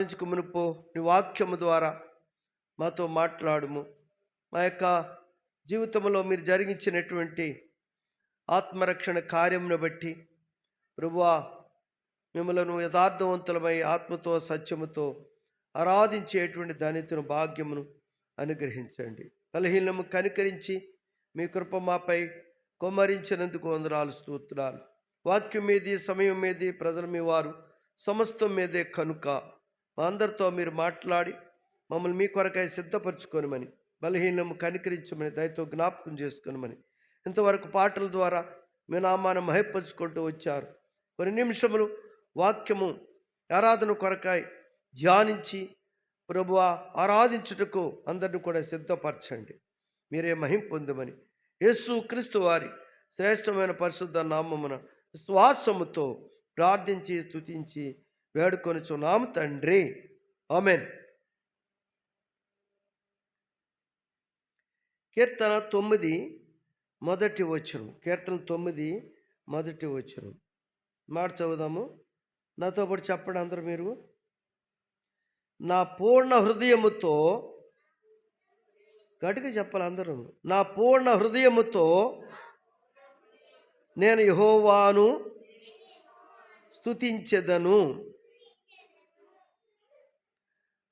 ఆలోచించుకు మునుపు నీ వాక్యము ద్వారా మాతో మాట్లాడుము. మా యొక్క జీవితంలో మీరు జరిగించినటువంటి ఆత్మరక్షణ కార్యమును బట్టి ప్రభువా మిమ్మలను యథార్థవంతులమై ఆత్మతో సత్యముతో ఆరాధించేటువంటి ధనితను భాగ్యమును అనుగ్రహించండి. బలహీనము కనికరించి మీ కృప మాపై కొమ్మరించినందుకు వందనాలు స్తోత్రాలు. వాక్యం మీది సమయం మీది ప్రజల మీ వారు సమస్తం మీదే కనుక మా అందరితో మీరు మాట్లాడి మమ్మల్ని మీ కొరకై సిద్ధపరచుకోనమని బలహీనము కనికరించమని దయతో జ్ఞాపకం చేసుకొనమని. ఇంతవరకు పాటల ద్వారా మీ నామాన్ని మహిపరుచుకుంటూ వచ్చారు. కొన్ని నిమిషములు వాక్యము ఆరాధన కొరకాయ ధ్యానించి ప్రభు ఆరాధించుటకు అందరిని కూడా సిద్ధపరచండి. మీరే మహిం పొందమని. యేసు క్రీస్తు వారి శ్రేష్టమైన పరిశుద్ధ నామమున విశ్వాసముతో ప్రార్థించి స్తుతించి వేడుకొనుచున్నాము తండ్రి. ఆమెన్. కీర్తన తొమ్మిది మొదటి వచ్చును కీర్తన తొమ్మిది మొదటి వచ్చును మాట చదువుదాము. నాతో పాటు చెప్పండి అందరు మీరు. నా పూర్ణ హృదయముతో గట్టిగా చెప్పాలి అందరూ. నా పూర్ణ హృదయముతో నేను యహోవాను స్తుతించెదను.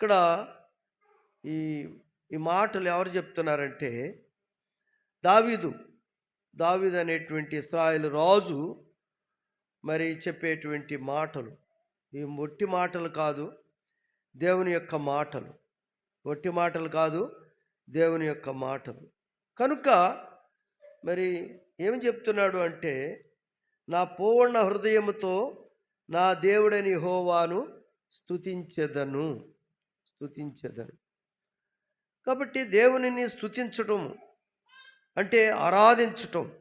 ఇక్కడ ఈ ఈ మాటలు ఎవరు చెప్తున్నారంటే దావీదు. దావీదు అనేటువంటి ఇస్రాయేల్ రాజు మరి చెప్పేటువంటి మాటలు. ఈ మొట్టి మాటలు కాదు దేవుని యొక్క మాటలు. మొట్టి మాటలు కాదు దేవుని యొక్క మాటలు. కనుక మరి ఏమి చెప్తున్నాడు అంటే నా పూర్ణ హృదయముతో నా దేవుడని హోవాను స్థుతించెదను స్తుతించెదను కాబట్టి దేవునిని స్థుతించటం అంటే ఆరాధించటం.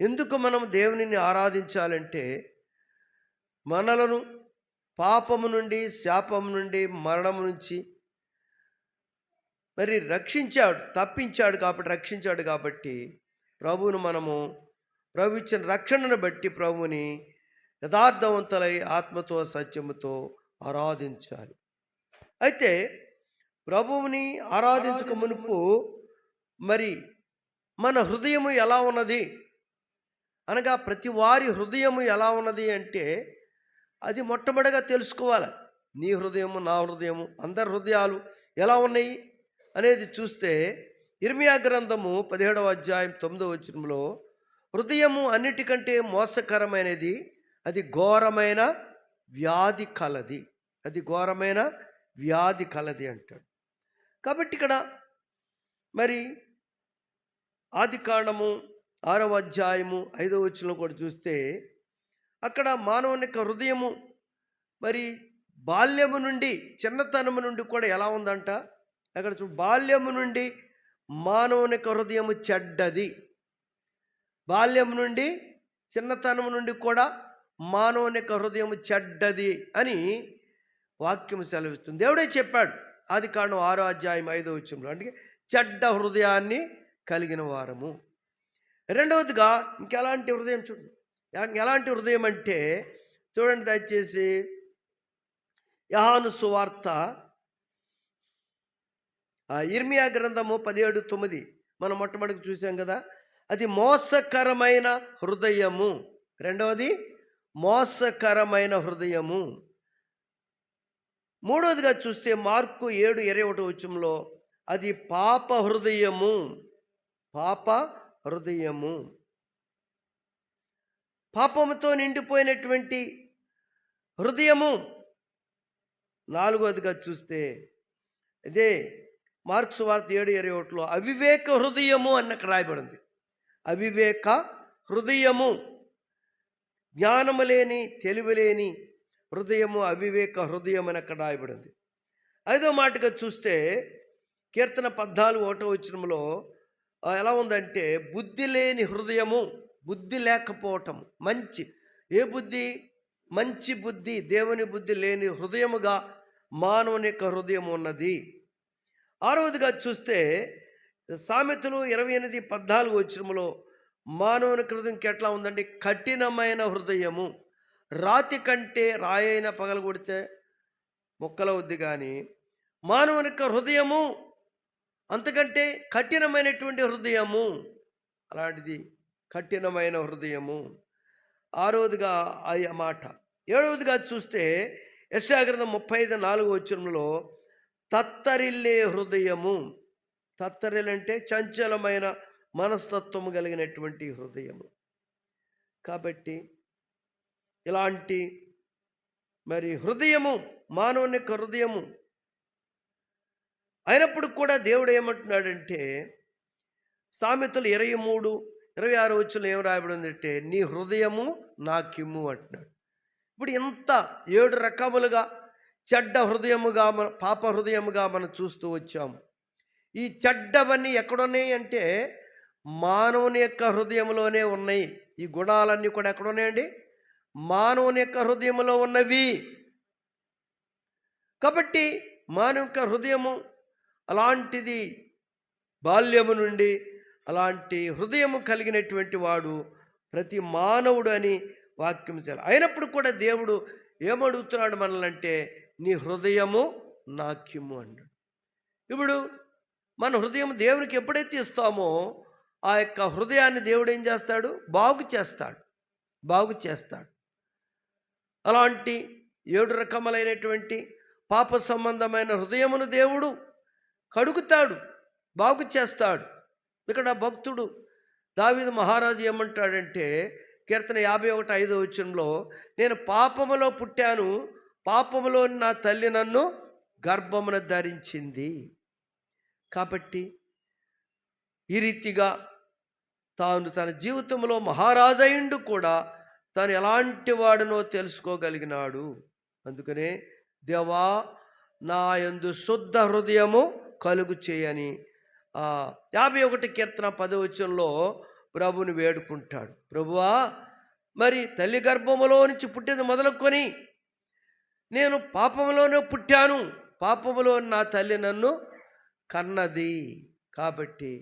ఎందుకు మనం దేవునిని ఆరాధించాలంటే మనలను పాపము నుండి శాపము నుండి మరణం నుంచి మరి రక్షించాడు తప్పించాడు కాబట్టి రక్షించాడు కాబట్టి ప్రభువును మనము ప్రభు ఇచ్చిన రక్షణను బట్టి ప్రభుని యథార్థవంతులై ఆత్మతో సత్యముతో ఆరాధించాలి. అయితే ప్రభువుని ఆరాధించక మునుపు మరి మన హృదయము ఎలా ఉన్నది? అనగా ప్రతి వారి హృదయము ఎలా ఉన్నది అంటే అది మొట్టమొదటిగా తెలుసుకోవాలి. నీ హృదయము నా హృదయము అందరి హృదయాలు ఎలా ఉన్నాయి? అనేది చూస్తే ఇర్మియా గ్రంథము పదిహేడవ అధ్యాయం తొమ్మిదవ వచనంలో హృదయము అన్నిటికంటే మోసకరమైనది అది ఘోరమైన వ్యాధి కలది. అది ఘోరమైన వ్యాధి కలది అంటాడు. కాబట్టి ఇక్కడ మరి ఆది కాండము ఆరవ అధ్యాయము ఐదవ వచ్చిన కూడా చూస్తే అక్కడ మానవుని యొక్క హృదయము మరి బాల్యము నుండి చిన్నతనము నుండి కూడా ఎలా ఉందంట? అక్కడ చూ బాల్యము నుండి మానవుని యొక్క హృదయము చెడ్డది. బాల్యం నుండి చిన్నతనం నుండి కూడా మానవుని యొక్క హృదయము చెడ్డది అని వాక్యం సెలవిస్తుంది. దేవుడే చెప్పాడు ఆది కాండం ఆరో అధ్యాయం ఐదో వచ్చంలో అంటే చెడ్డ హృదయాన్ని కలిగిన వారము. రెండవదిగా ఇంకెలాంటి హృదయం చూడండి. ఎలాంటి హృదయం అంటే చూడండి దయచేసి యహాను సువార్త ఆ ఇర్మియా గ్రంథము పదిహేడు తొమ్మిది. మనం మొట్టమొదటి చూసాం కదా అది మోసకరమైన హృదయము. రెండవది మోసకరమైన హృదయము. మూడవదిగా చూస్తే మార్కు ఏడు ఇరవై ఒకటి వచ్చంలో అది పాప హృదయము. పాప హృదయము. పాపముతో నిండిపోయినటువంటి హృదయము. నాలుగవదిగా చూస్తే అదే మార్క్స్ వార్త ఏడు ఇరవై ఒకటిలో అవివేక హృదయము అని రాయబడింది. అవివేక హృదయము. జ్ఞానము లేని తెలివి లేని హృదయము అవివేక హృదయం అని అక్కడ రాయబడింది. ఐదో మాటగా చూస్తే కీర్తన పద్నాలుగు ఒకటో వచ్చినంలో ఎలా ఉందంటే బుద్ధి లేని హృదయము బుద్ధి లేకపోవటం మంచి ఏ బుద్ధి? మంచి బుద్ధి దేవుని బుద్ధి లేని హృదయముగా మానవుని యొక్క హృదయం ఉన్నది. ఆరవదిగా చూస్తే సామెతలు ఇరవై ఎనిమిది పద్నాలుగు వచ్చినములో మానవుని హృదయం ఎట్లా ఉందండి కఠినమైన హృదయము. రాతి కంటే రాయైన పగలగొడితే ముక్కలవుద్ది కానీ మానవుని యొక్క హృదయము అంతకంటే కఠినమైనటువంటి హృదయము. అలాంటిది కఠినమైన హృదయము. ఆరోదిగా ఆ మాట. ఏడవదిగా చూస్తే యశాగ్రంథం ముప్పై ఐదు నాలుగు వచ్చరంలో తత్తరిల్లే హృదయము. తత్తరిల్లంటే చంచలమైన మనస్తత్వము కలిగినటువంటి హృదయము. కాబట్టి ఇలాంటి మరి హృదయము మానవుని యొక్క హృదయము అయినప్పుడు కూడా దేవుడు ఏమంటున్నాడంటే సామెతలు ఇరవై మూడు ఇరవై ఆరు వచ్చులు ఏం రాయబడి ఉందంటే నీ హృదయము నా కిమ్ము అంటున్నాడు. ఇప్పుడు ఇంత ఏడు రకములుగా చెడ్డ హృదయముగా మన పాప హృదయముగా మనం చూస్తూ వచ్చాము ఈ చెడ్డవన్నీ ఎక్కడున్నాయి అంటే మానవుని యొక్క హృదయంలోనే ఉన్నాయి. ఈ గుణాలన్నీ కూడా ఎక్కడున్నాయండి? మానవుని యొక్క హృదయంలో ఉన్నవి. కాబట్టి మానవ యొక్క హృదయము అలాంటిది బాల్యము నుండి అలాంటి హృదయము కలిగినటువంటి వాడు ప్రతి మానవుడు అని వాక్యం చేయాలి. అయినప్పుడు కూడా దేవుడు ఏమడుగుతున్నాడు మనల్నంటే నీ హృదయము నాక్యము అన్నాడు ఇప్పుడు మన హృదయం దేవునికి ఎప్పుడైతే ఇస్తామో ఆ యొక్క హృదయాన్ని దేవుడు ఏం చేస్తాడు? బాగు చేస్తాడు. బాగు చేస్తాడు. అలాంటి ఏడు రకములైనటువంటి పాప సంబంధమైన హృదయమును దేవుడు కడుగుతాడు బాగు చేస్తాడు. ఇక్కడ భక్తుడు దావిద మహారాజు ఏమంటాడంటే కీర్తన యాభై ఒకటి ఐదో వచ్చంలో నేను పాపములో పుట్టాను పాపములో నా తల్లి నన్ను గర్భమున ధరించింది. కాబట్టి ఈ రీతిగా తాను తన జీవితంలో మహారాజయుండు కూడా తాను ఎలాంటి వాడినో తెలుసుకోగలిగినాడు. అందుకనే దేవా నా యందు శుద్ధ హృదయము కలుగు చేయని. యాభై ఒకటి కీర్తన పదవచనంలో ప్రభుని వేడుకుంటాడు. ప్రభువా మరి తల్లి గర్భములో నుంచి పుట్టింది మొదలుకొని నేను పాపములోనే పుట్టాను. పాపములో నా తల్లి నన్ను కన్నది. కాబట్టి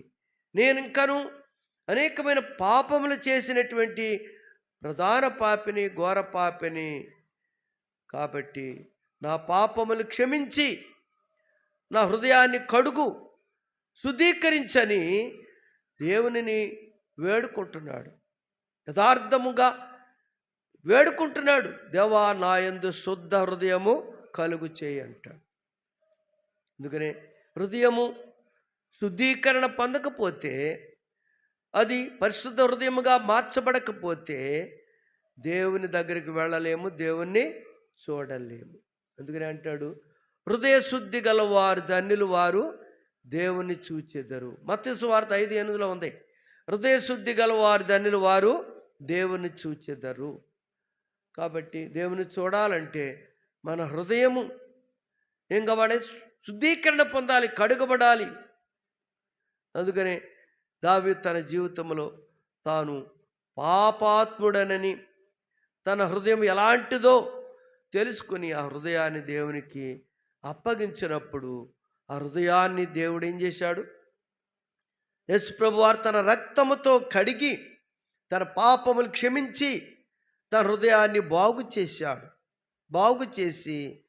నేను ఇంకను అనేకమైన పాపములు చేసినటువంటి ప్రధాన పాపిని ఘోర పాపిని. కాబట్టి నా పాపములు క్షమించి నా హృదయాన్ని కడుగు శుద్ధీకరించని దేవునిని వేడుకుంటున్నాడు. యథార్థముగా వేడుకుంటున్నాడు. దేవా నా యందు శుద్ధ హృదయము కలుగు చేయి అంటాడు. అందుకనే హృదయము శుద్ధీకరణ పొందకపోతే అది పరిశుద్ధ హృదయముగా మార్చబడకపోతే దేవుని దగ్గరికి వెళ్ళలేము దేవుణ్ణి చూడలేము. అందుకని అంటాడు హృదయ శుద్ధి గల వారు ధన్యులు వారు దేవుణ్ణి చూచెదరు. మత్స్సు వార్త ఐదు ఎనిమిదిలో ఉంది. హృదయ శుద్ధి గల వారు ధన్యులు వారు దేవుని చూచెదరు. కాబట్టి దేవుని చూడాలంటే మన హృదయము ఏం కావాలి శుద్ధీకరణ పొందాలి కడుగబడాలి. అందుకనే దావి తన జీవితంలో తాను పాపాత్ముడనని తన హృదయం ఎలాంటిదో తెలుసుకుని ఆ హృదయాన్ని దేవునికి అప్పగించినప్పుడు ఆ హృదయాన్ని దేవుడు ఏం చేశాడు? యశ్ ప్రభు వారు తన రక్తముతో కడిగి తన పాపములు క్షమించి తన హృదయాన్ని బాగు చేశాడు. బాగు చేసి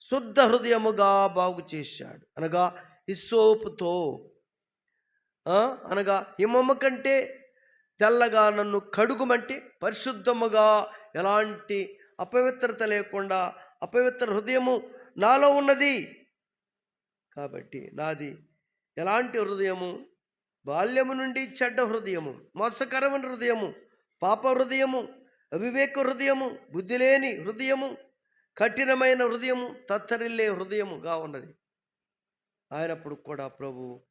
శుద్ధ హృదయముగా బాగు చేశాడు. అనగా ఇసోపుతో అనగా హిమము కంటే తెల్లగా నన్ను కడుగుమంటే పరిశుద్ధముగా ఎలాంటి అపవిత్రత లేకుండా అపవిత్ర హృదయము నాలో ఉన్నది. కాబట్టి నాది ఎలాంటి హృదయము? బాల్యము నుండి చెడ్డ హృదయము మోసకరమైన హృదయము పాప హృదయము అవివేక హృదయము బుద్ధి లేని హృదయము కఠినమైన హృదయము తత్తరిల్లే హృదయముగా ఉన్నది. ఆయనప్పుడు కూడా ప్రభు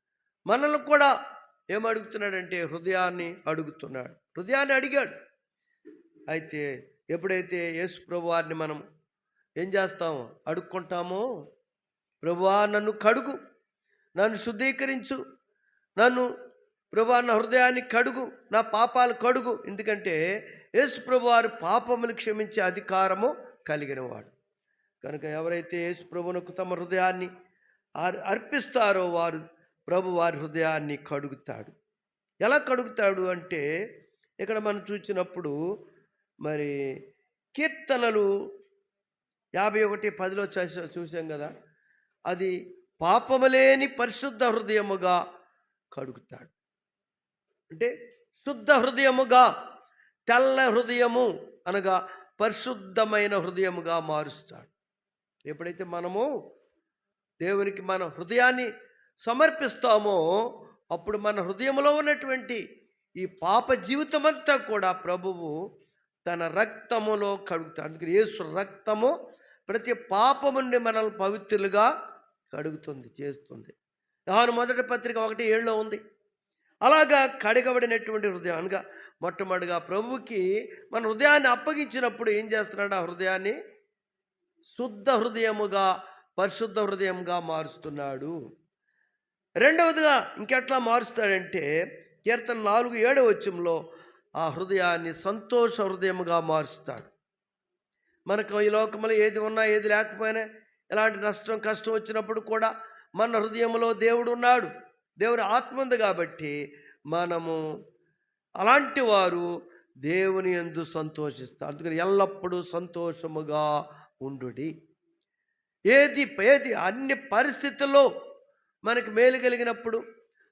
మనల్ని కూడా ఏమడుగుతున్నాడంటే హృదయాన్ని అడుగుతున్నాడు. హృదయాన్ని అడిగాడు. అయితే ఎప్పుడైతే యేసు ప్రభువారిని మనం ఏం చేస్తామో అడుక్కుంటామో? ప్రభువా నన్ను కడుగు. నన్ను శుద్ధీకరించు. నన్ను ప్రభువా నా హృదయాన్ని కడుగు. నా పాపాలు కడుగు. ఎందుకంటే యేసు ప్రభువారు పాపములు క్షమించే అధికారము కలిగినవాడు. కనుక ఎవరైతే యేసు ప్రభునకు తమ హృదయాన్ని అర్పిస్తారో వారు ప్రభు వారి హృదయాన్ని కడుగుతాడు. ఎలా కడుగుతాడు అంటే ఇక్కడ మనం చూసినప్పుడు మరి కీర్తనలు యాభై ఒకటి పదిలో చూసా చూసాం కదా అది పాపములేని పరిశుద్ధ హృదయముగా కడుగుతాడు. అంటే శుద్ధ హృదయముగా తెల్ల హృదయము అనగా పరిశుద్ధమైన హృదయముగా మారుస్తాడు. ఎప్పుడైతే మనము దేవునికి మన హృదయాన్ని సమర్పిస్తామో అప్పుడు మన హృదయంలో ఉన్నటువంటి ఈ పాప జీవితం అంతా కూడా ప్రభువు తన రక్తములో కడుగుతాడు. అందుకని యేసు రక్తము ప్రతి పాపముండి మనల్ని పవిత్రులుగా కడుగుతుంది చేస్తుంది. యోహాను మొదటి పత్రిక ఒకటి ఏళ్ళలో ఉంది. అలాగా కడగబడినటువంటి హృదయం అనగా మొట్టమొదటిగా ప్రభువుకి మన హృదయాన్ని అప్పగించినప్పుడు ఏం చేస్తున్నాడు? ఆ హృదయాన్ని శుద్ధ హృదయముగా పరిశుద్ధ హృదయంగా మారుస్తున్నాడు. రెండవదిగా ఇంకెట్లా మారుస్తాడంటే కీర్తన నాలుగు ఏడవ వచ్చంలో ఆ హృదయాన్ని సంతోష హృదయముగా మారుస్తాడు. మనకు ఈ లోకంలో ఏది ఉన్నా ఏది లేకపోయినా ఎలాంటి నష్టం కష్టం వచ్చినప్పుడు కూడా మన హృదయంలో దేవుడు ఉన్నాడు. దేవుడు ఆత్మ ఉంది కాబట్టి మనము అలాంటి వారు దేవుని ఎందు సంతోషిస్తారు. అందుకని ఎల్లప్పుడూ సంతోషముగా ఉండుడి. ఏది ఏది అన్ని పరిస్థితుల్లో మనకి మేలు కలిగినప్పుడు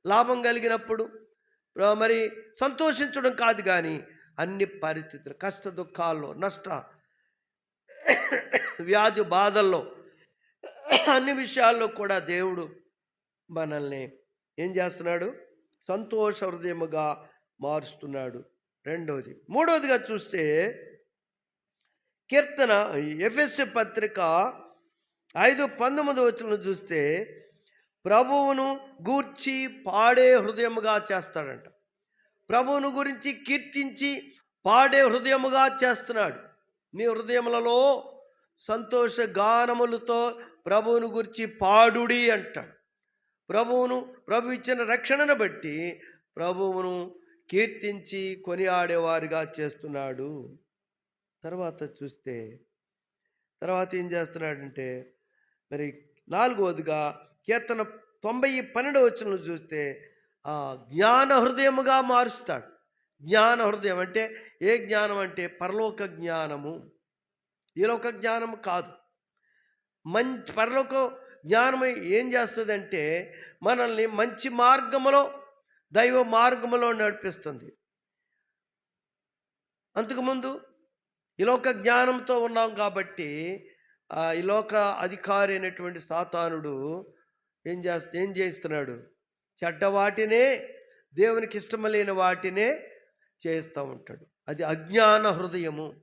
లాభం కలిగినప్పుడు మరి సంతోషించడం కాదు కానీ అన్ని పరిస్థితులు కష్ట దుఃఖాల్లో నష్ట వ్యాధి బాధల్లో అన్ని విషయాల్లో కూడా దేవుడు మనల్ని ఏం చేస్తున్నాడు? సంతోష హృదయముగా మారుస్తున్నాడు. రెండవది మూడవదిగా చూస్తే కీర్తన ఎఫ్ఎస్సి పత్రిక ఐదు పంతొమ్మిది వచ్చిన చూస్తే ప్రభువును గూర్చి పాడే హృదయముగా చేస్తాడంట. ప్రభువును గురించి కీర్తించి పాడే హృదయముగా చేస్తున్నాడు. మీ హృదయములలో సంతోష గానములతో ప్రభువును గురించి పాడుడి అంటాడు. ప్రభువును ప్రభు ఇచ్చిన రక్షణను బట్టి ప్రభువును కీర్తించి కొనియాడేవారిగా చేస్తున్నాడు. తర్వాత చూస్తే తర్వాత ఏం చేస్తున్నాడంటే మరి నాలుగవదిగా కీర్తన తొంభై పన్నెండు వచ్చిన చూస్తే జ్ఞాన హృదయముగా మారుస్తాడు. జ్ఞాన హృదయం అంటే ఏ జ్ఞానం అంటే పరలోక జ్ఞానము. ఈలోక జ్ఞానం కాదు. మంచి పరలోక జ్ఞానం ఏం చేస్తుందంటే మనల్ని మంచి మార్గములో దైవ మార్గములో నడిపిస్తుంది. అంతకుముందు ఈలోక జ్ఞానంతో ఉన్నాం కాబట్టి ఆ ఈలోక అధికారి అయినటువంటి సాతానుడు ఏం చేస్త ఏం చేస్తున్నాడు చెడ్డ వాటినే దేవునికి ఇష్టం లేని వాటినే చేస్తూ ఉంటాడు. అది అజ్ఞాన హృదయము.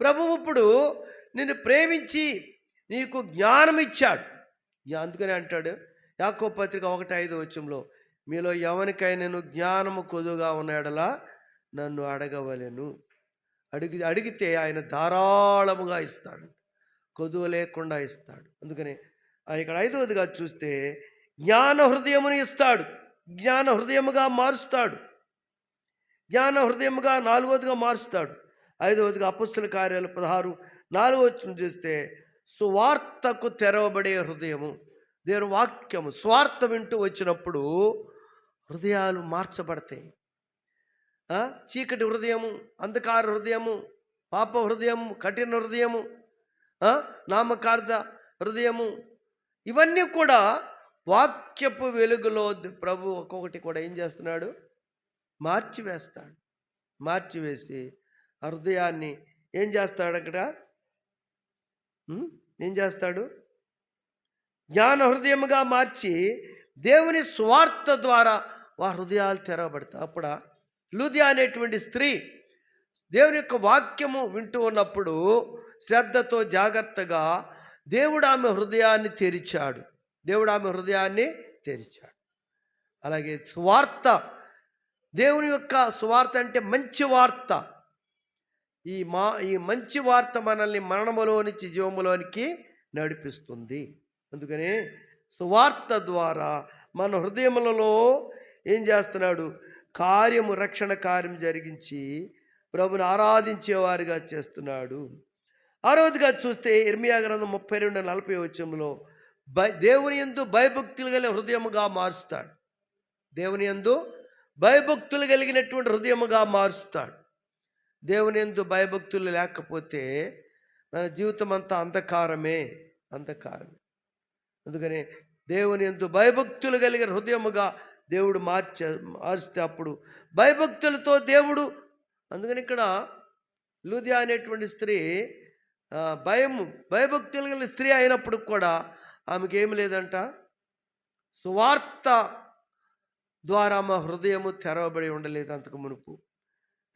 ప్రభువు ఇప్పుడు నిన్ను ప్రేమించి నీకు జ్ఞానం ఇచ్చాడు అందుకనే అంటాడు యాకో పత్రిక ఒకటి ఐదు వచ్చంలో మీలో ఎవరికైనా జ్ఞానము కొదుగా ఉన్నాడలా నన్ను అడగవలెను. అడిగి అడిగితే ఆయన ధారాళముగా ఇస్తాడు. కొదువ లేకుండా ఇస్తాడు. అందుకని ఇక్కడ ఐదవదిగా చూస్తే జ్ఞాన హృదయమును ఇస్తాడు. జ్ఞాన హృదయముగా మారుస్తాడు. జ్ఞాన హృదయముగా నాలుగవదిగా మారుస్తాడు. ఐదవదిగా అపుస్తుల కార్యాలు పదహారు నాలుగో చూస్తే సువార్తకు తెరవబడే హృదయము. దేవుని వాక్యము స్వార్థ వింటూ వచ్చినప్పుడు హృదయాలు మార్చబడతాయి. చీకటి హృదయము అంధకార హృదయము పాప హృదయము కఠిన హృదయము నామకార్థ హృదయము ఇవన్నీ కూడా వాక్యపు వెలుగులో ప్రభు ఒక్కొక్కటి కూడా ఏం చేస్తున్నాడు? మార్చివేస్తాడు. మార్చివేసి ఆ హృదయాన్ని ఏం చేస్తాడు అక్కడ? ఏం చేస్తాడు? జ్ఞాన హృదయముగా మార్చి దేవుని స్వార్థ ద్వారా వా హృదయాలు తెరవబడతాయి అప్పుడా లూదియా అనేటువంటి స్త్రీ దేవుని యొక్క వాక్యము వింటూ ఉన్నప్పుడు శ్రద్ధతో జాగ్రత్తగా దేవుడు ఆమె హృదయాన్ని తెరిచాడు. దేవుడు ఆమె హృదయాన్ని తెరిచాడు. అలాగే స్వార్థ దేవుని యొక్క స్వార్థ అంటే మంచి వార్త. ఈ మా ఈ మంచి వార్త మనల్ని మరణములో నుంచి జీవములోనికి నడిపిస్తుంది. అందుకని సువార్త ద్వారా మన హృదయములలో ఏం చేస్తున్నాడు? కార్యము రక్షణ కార్యం జరిగించి ప్రభుని ఆరాధించేవారిగా చేస్తున్నాడు. ఆరోజుగా చూస్తే ఇర్మియా గ్రంథం ముప్పై రెండు నలభై వచ్చంలో భయ దేవుని ఎందు భయభక్తులు కలిగిన హృదయముగా మారుస్తాడు. దేవుని ఎందు భయభక్తులు కలిగినటువంటి హృదయముగా మారుస్తాడు. దేవుని ఎందు భయభక్తులు లేకపోతే మన జీవితం అంతా అంధకారమే అంధకారమే. అందుకని దేవుని ఎందు భయభక్తులు కలిగిన హృదయముగా దేవుడు మార్చ మార్చితే అప్పుడు భయభక్తులతో దేవుడు అందుకని ఇక్కడ లూదియా అనేటువంటి స్త్రీ భయం భయభక్తులు కలిగిన స్త్రీ అయినప్పుడు కూడా ఆమెకి ఏమి లేదంట. సువార్త ద్వారా మా హృదయము తెరవబడి ఉండలేదు అంతకు మునుపు.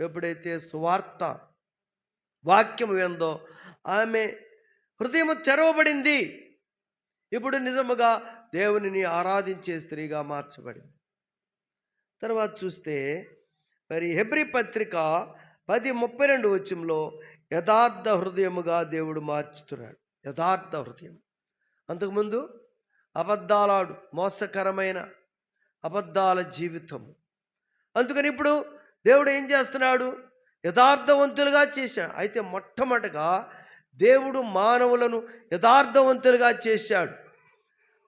ఎప్పుడైతే సువార్త వాక్యం ఏందో ఆమె హృదయము తెరవబడింది. ఇప్పుడు నిజముగా దేవునిని ఆరాధించే స్త్రీగా మార్చబడింది. తర్వాత చూస్తే మరి హెబ్రి పత్రిక పది ముప్పై రెండు వచ్చంలో యథార్థ హృదయముగా దేవుడు మార్చుతున్నాడు. యథార్థ హృదయం. అంతకుముందు అబద్ధాలాడు మోసకరమైన అబద్ధాల జీవితం అందుకని ఇప్పుడు దేవుడు ఏం చేస్తున్నాడు? యథార్థవంతులుగా చేశాడు. అయితే మొట్టమొదటగా దేవుడు మానవులను యథార్థవంతులుగా చేశాడు.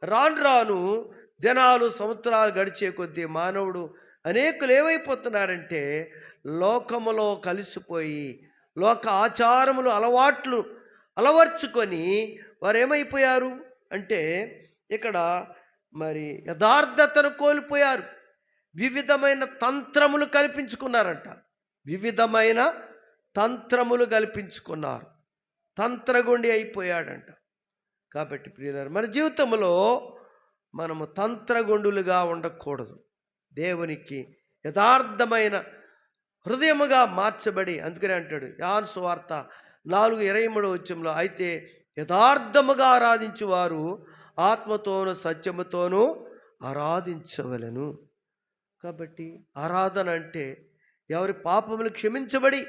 రాను రాను దినాలు సంవత్సరాలు గడిచే కొద్దీ మానవుడు అనేకులు ఏమైపోతున్నారంటే లోకములో కలిసిపోయి లోక ఆచారములు అలవాట్లు అలవర్చుకొని వారు ఏమైపోయారు అంటే ఇక్కడ మరి యథార్థతను కోల్పోయారు. వివిధమైన తంత్రములు కల్పించుకున్నారంట. వివిధమైన తంత్రములు కల్పించుకున్నారు. తంత్రగుండి అయిపోయాడంట. కాబట్టి ప్రియులారు మన జీవితంలో మనము తంత్రగుండులుగా ఉండకూడదు. దేవునికి యథార్థమైన హృదయముగా మార్చబడి అందుకనే అంటాడు యాన్ సువార్త నాలుగు ఇరవై మూడో వచ్చంలో అయితే యథార్థముగా ఆరాధించువారు ఆత్మతోనూ సత్యముతోనూ ఆరాధించవలను. కాబట్టి ఆరాధన అంటే ఎవరి పాపములు క్షమించబడి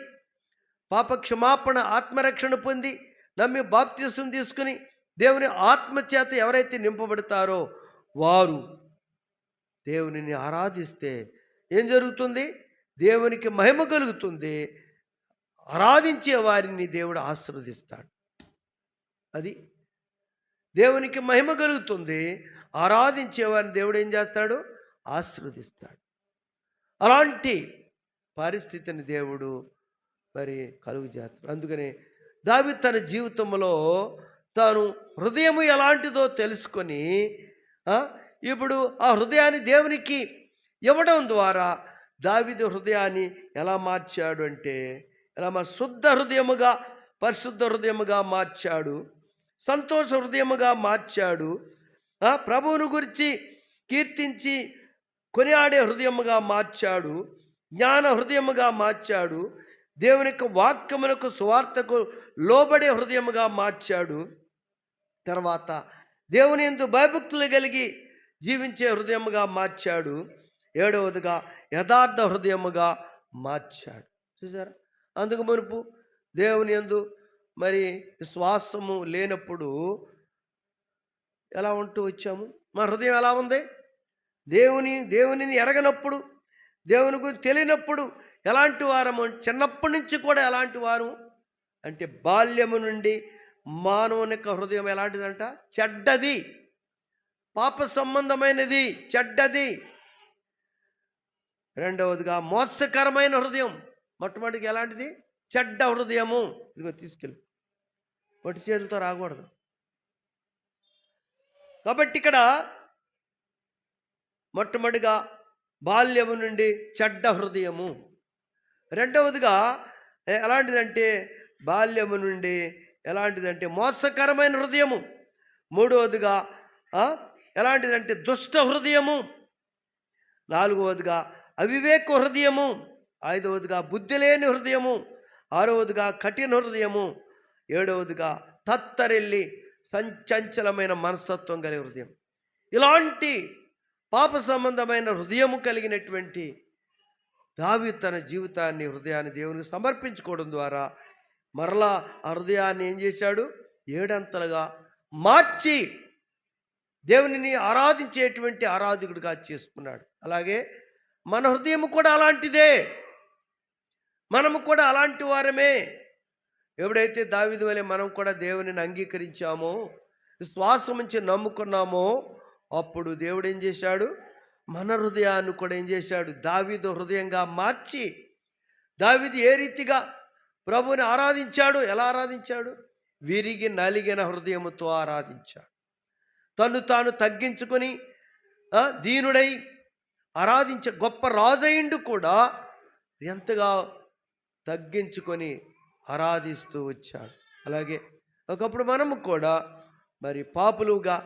పాప క్షమాపణ ఆత్మరక్షణ పొంది నమ్మి బాప్తిసం తీసుకుని దేవుని ఆత్మచేత ఎవరైతే నింపబడతారో వారు దేవునిని ఆరాధిస్తే ఏం జరుగుతుంది? దేవునికి మహిమ కలుగుతుంది. ఆరాధించే వారిని దేవుడు ఆశీర్వదిస్తాడు. అది దేవునికి మహిమ కలుగుతుంది. ఆరాధించే వారిని దేవుడు ఏం చేస్తాడు? ఆశీర్వదిస్తాడు. అలాంటి పరిస్థితిని దేవుడు మరి కలుగు చేస్తాడు. అందుకని దావి తన జీవితంలో తాను హృదయము ఎలాంటిదో తెలుసుకొని ఇప్పుడు ఆ హృదయాన్ని దేవునికి ఇవ్వడం ద్వారా దావిది హృదయాన్ని ఎలా మార్చాడు అంటే ఎలా మరి శుద్ధ హృదయముగా పరిశుద్ధ హృదయముగా మార్చాడు సంతోష హృదయముగా మార్చాడు ప్రభువును గురించి కీర్తించి కొనియాడే హృదయముగా మార్చాడు జ్ఞాన హృదయముగా మార్చాడు దేవుని యొక్క వాక్యమునకు సువార్తకు లోబడే హృదయముగా మార్చాడు. తర్వాత దేవుని ఎందు భయభక్తులు కలిగి జీవించే హృదయముగా మార్చాడు. ఏడవదిగా యథార్థ హృదయముగా మార్చాడు. చూసారా అందుకు మునుపు దేవుని ఎందు మరి విశ్వాసము లేనప్పుడు ఎలా ఉంటూ వచ్చాము? మా హృదయం ఎలా ఉంది? దేవుని దేవునిని ఎరగనప్పుడు దేవుని గురించి తెలియనప్పుడు ఎలాంటి వారము? చిన్నప్పటి నుంచి కూడా ఎలాంటి వారు? అంటే బాల్యము నుండి మానవుని యొక్క హృదయం ఎలాంటిదంట? చెడ్డది. పాప సంబంధమైనది. చెడ్డది. రెండవదిగా మోసకరమైన హృదయం. మొట్టమొదటికి ఎలాంటిది? చెడ్డ హృదయము. ఇదిగో తీసుకెళ్ళి. పొట్టి చేతులతో రాకూడదు. కాబట్టి ఇక్కడ మొట్టమొదటిగా బాల్యము నుండి చెడ్డ హృదయము. రెండవదిగా ఎలాంటిదంటే బాల్యము నుండి ఎలాంటిదంటే మోసకరమైన హృదయము. మూడవదిగా ఎలాంటిదంటే దుష్ట హృదయము. నాలుగవదిగా అవివేక హృదయము. ఐదవదిగా బుద్ధి లేని హృదయము. ఆరవదిగా కఠిన హృదయము. ఏడవదిగా తత్తరెల్లి సంచంచలమైన మనస్తత్వం కలిగిన హృదయం. ఇలాంటి పాప సంబంధమైన హృదయము కలిగినటువంటి దావి తన జీవితాన్ని హృదయాన్ని దేవునికి సమర్పించుకోవడం ద్వారా మరలా ఆ హృదయాన్ని ఏం చేశాడు? ఏడంతలుగా మార్చి దేవునిని ఆరాధించేటువంటి ఆరాధకుడిగా చేసుకున్నాడు. అలాగే మన హృదయం కూడా అలాంటిదే. మనము కూడా అలాంటి వారమే. ఎప్పుడైతే దావిది వలె మనం కూడా దేవునిని అంగీకరించామో విశ్వాసం నుంచి నమ్ముకున్నామో అప్పుడు దేవుడు ఏం చేశాడు? మన హృదయాన్ని కూడా ఏం చేశాడు? దావిదు హృదయంగా మార్చి దావిది ఏ రీతిగా ప్రభుని ఆరాధించాడు? ఎలా ఆరాధించాడు? విరిగి నలిగిన హృదయముతో ఆరాధించాడు. తను తాను తగ్గించుకొని దీనుడై ఆరాధించే గొప్ప రాజయిండు కూడా ఎంతగా తగ్గించుకొని ఆరాధిస్తూ వచ్చాడు. అలాగే ఒకప్పుడు మనము కూడా మరి పాపులుగా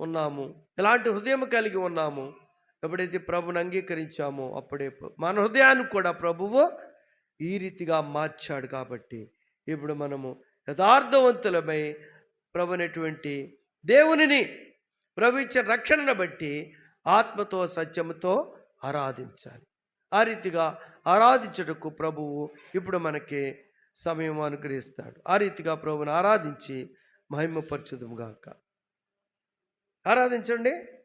ఉన్నాము ఎలాంటి హృదయం కలిగి ఉన్నాము ఎప్పుడైతే ప్రభుని అంగీకరించామో అప్పుడే మన హృదయాన్ని కూడా ప్రభువు ఈ రీతిగా మార్చాడు కాబట్టి ఇప్పుడు మనము యథార్థవంతులమై ప్రభునటువంటి దేవునిని ప్రభు ఇచ్చిన రక్షణను బట్టి ఆత్మతో సత్యముతో ఆరాధించాలి. ఆ రీతిగా ఆరాధించుటకు ప్రభువు ఇప్పుడు మనకి సమయం అనుగ్రహిస్తాడు. ఆ రీతిగా ప్రభువుని ఆరాధించి మహిమపరచుదుము గాక. ఆరాధించండి.